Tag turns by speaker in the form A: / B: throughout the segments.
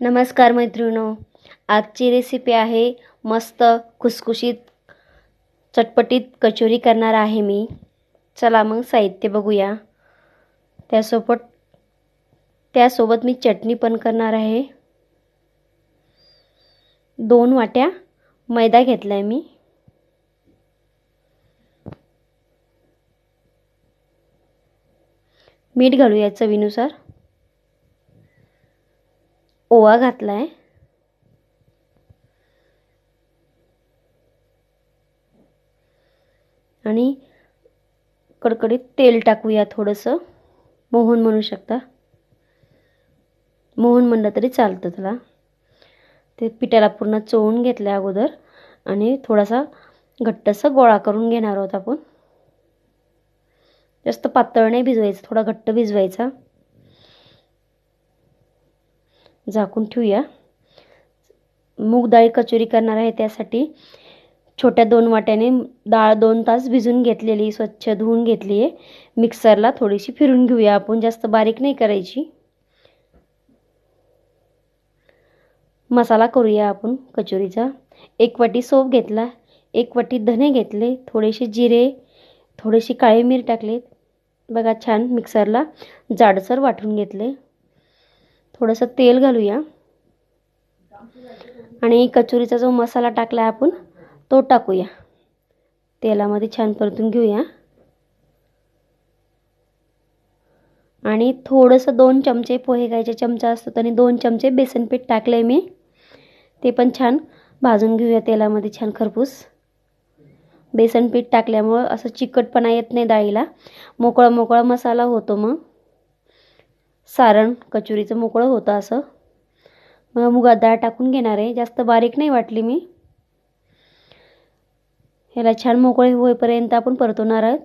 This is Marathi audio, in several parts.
A: नमस्कार मैत्रिणो आजची रेसिपी आहे मस्त खुसखुशीत चटपटीत कचोरी करणार आहे मी. चला मग साहित्य बघूया. त्यासोबत त्यासोबत मी चटणी पण करणार आहे. दोन वाट्या मैदा घेतला आहे मी. मीठ घालूया चवीनुसार. ओवा घातला आहे आणि कडकडीत तेल टाकूया थोडंसं. मोहन म्हणू शकता. मोहन म्हणलं तरी चालतं त्याला. ते पिठाला पूर्ण चोळून घेतलं अगोदर. आणि थोडासा घट्टसा गोळा करून घेणार आहोत आपण. जास्त पातळ नाही भिजवायचं थोडा घट्ट भिजवायचा. झाकून ठेवूया. मूग डाळी कचोरी करणार आहे त्यासाठी. छोट्या दोन वाट्याने डाळ दोन तास भिजून घेतलेली स्वच्छ धुवून घेतली आहे. मिक्सरला थोडीशी फिरून घेऊया आपण जास्त बारीक नाही करायची. मसाला करूया आपण कचोरीचा. एक वाटी सोप घेतला एक वाटी धने घेतले थोडेसे जिरे थोडीशी काळी मीर टाकले. बघा छान मिक्सरला जाडसर वाटून घेतले. थोडंसं तेल घालूया. आणि कचोरीचा जो मसाला टाकला आहे आपण तो टाकूया. तेलामध्ये छान परतून घेऊया. आणि थोडंसं दोन चमचे पोहे खायचे चमचा असतो आणि दोन चमचे बेसन पीठ टाकलं मी. ते पण छान भाजून घेऊया तेलामध्ये छान खरपूस. बेसन पीठ टाकल्यामुळं असं चिकटपणा येत नाही डाळीला. मोकळा मोकळा मसाला होतो मग. सारण कचोरीचं मोकळं होतं असं. मग मुगात डाळ टाकून घेणार आहे. जास्त बारीक नाही वाटली मी. ह्याला छान मोकळे होईपर्यंत आपण परतवणार आहोत.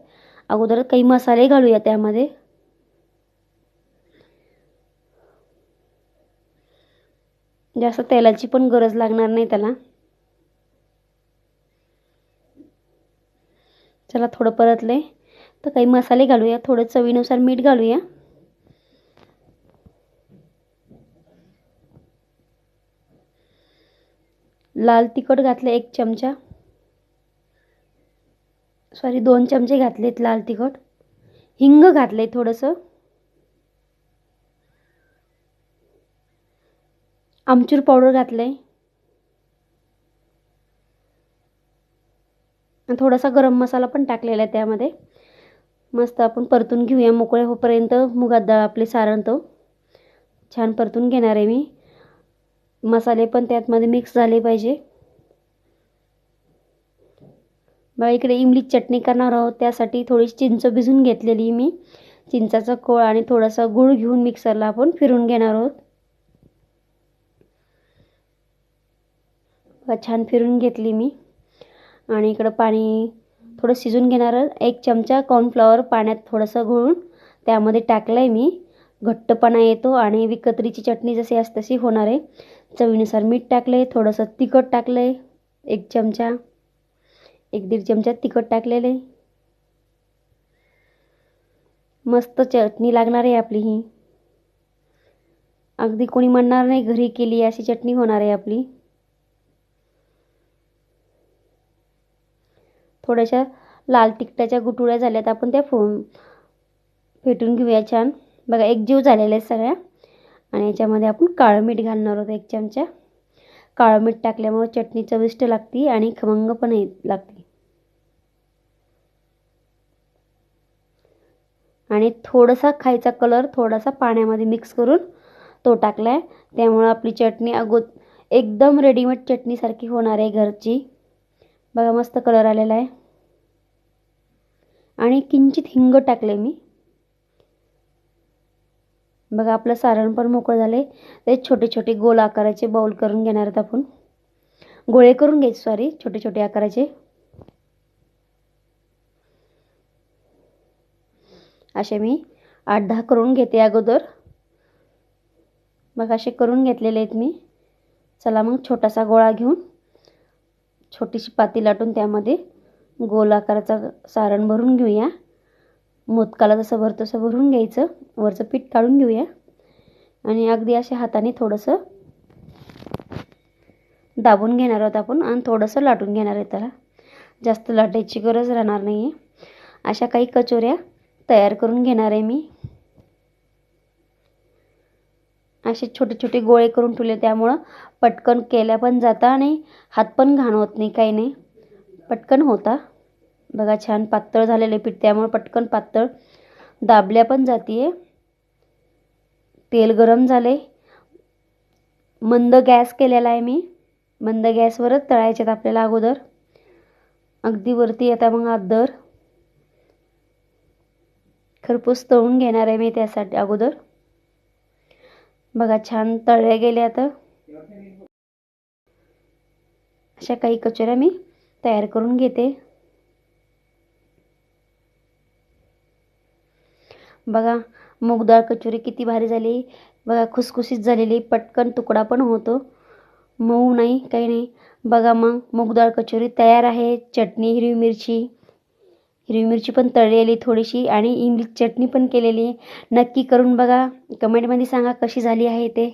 A: अगोदर काही मसाले घालूया त्यामध्ये. जास्त तेलाची पण गरज लागणार नाही त्याला. चला थोडं परतले तर काही मसाले घालूया. थोडं चवीनुसार मीठ घालूया. लाल तिखट घातलं एक चमचा. सॉरी दोन चमचे घातलेत लाल तिखट. हिंग घातले थोडंसं. आमचूर पावडर घातलं आहे थोडासा गरम मसाला पण टाकलेला आहे त्यामध्ये. मस्त आपण परतून घेऊया मोकळे होपर्यंत. मुगात डाळ आपले सारण तो. छान परतून घेणार आहे मी. मसाले पण त्यातमध्ये मिक्स झाले पाहिजे. बघा इकडे इमली चटणी करणार आहोत. त्यासाठी थोडीशी चिंच भिजून घेतलेली मी. चिंचाचा कोळ आणि थोडासा गूळ घेऊन मिक्सरला आपण फिरून घेणार आहोत. छान फिरून घेतली मी. आणि इकडं पाणी थोडं शिजून घेणार एक चमचा कॉर्नफ्लॉवर पाण्यात थोडंसं घोळून त्यामध्ये टाकलं आहे मी. घट्टपणा येतो आणि विकत्रीची चटणी जशी असते तशी होणार आहे. चवीनुसार मीठ टाकलं आहे थोडंसं तिखट टाकलं आहे एक चमचा एक दीड चमचा तिखट टाकलेलं आहे. मस्त चटणी लागणार आहे आपली ही. अगदी कोणी म्हणणार नाही घरी केली अशी चटणी होणार आहे आपली. थोड्याशा लाल तिखटाच्या गुटुळ्या झाल्यात आपण त्या फो फेटून घेऊया छान. बघा एक जीव झालेला आहे सगळ्या. आणि याच्यामध्ये आपण काळं मीठ घालणार आहोत एक चमचा. काळं मीठ टाकल्यामुळे चटणी चविष्ट लागते आणि खमंग पण लागते. आणि थोडासा खायचा कलर थोडासा पाण्यामध्ये मिक्स करून तो टाकला आहे त्यामुळं आपली चटणी अगो एकदम रेडीमेड चटणीसारखी होणार आहे घरची. बघा मस्त कलर आलेला आहे. आणि किंचित हिंग टाकले मी. बघा आपलं सारण पण मोकळं झाले ते छोटे छोटे गोल आकाराचे बाउल करून घेणार आहेत आपण. गोळे करून घ्यायचे सॉरी छोटे छोटे आकाराचे. असे मी आठ दहा करून घेते अगोदर. मग असे करून घेतलेले आहेत मी. चला मग छोटासा गोळा घेऊन छोटीशी पाती लाटून त्यामध्ये गोल आकाराचा सारण भरून घेऊया. मोदकाला जसं भरतो तसं भरून घ्यायचं. वरचं पीठ काढून घेऊया. आणि अगदी अशा हाताने थोडंसं दाबून घेणार आहोत आपण आणि थोडंसं लाटून घेणार आहे त्याला. जास्त लाटायची गरज राहणार नाही आहे अशा काही कचोऱ्या तयार करून घेणार आहे मी. असे छोटे छोटे गोळे करून ठेवले त्यामुळं पटकन केल्या पण जाता आणि हात पण घाण होत नाही काही नाही. पटकन होता. बघा छान पातळ झालेले पीठ. त्यामुळे पटकन पातळ. दाबल्या पण जाते तेल गरम झाले मंद गॅस केलेला आहे मी. मंद गॅसवरच तळायचे आहेत आपल्याला अगोदर. अगदी वरती येता मग आदर खरपूस तळून घेणार आहे मी त्यासाठी अगोदर. बघा छान तळल्या गेले आता. अशा काही कचोऱ्या मी तयार करून घेते. बघा मूगडाळ कचोरी किती भारी झाली. बघा खुसखुशीत झालेली पटकन तुकडा पण होतो. मऊ नाही काही नाही. बघा मग मूगडाळ कचोरी तयार आहे. चटणी हिरवी मिरची. हिरवी मिरची पण तळलेली थोडीशी आणि इमली चटणी पण केलेली. नक्की करून बघा. कमेंटमध्ये सांगा कशी झाली आहे ते.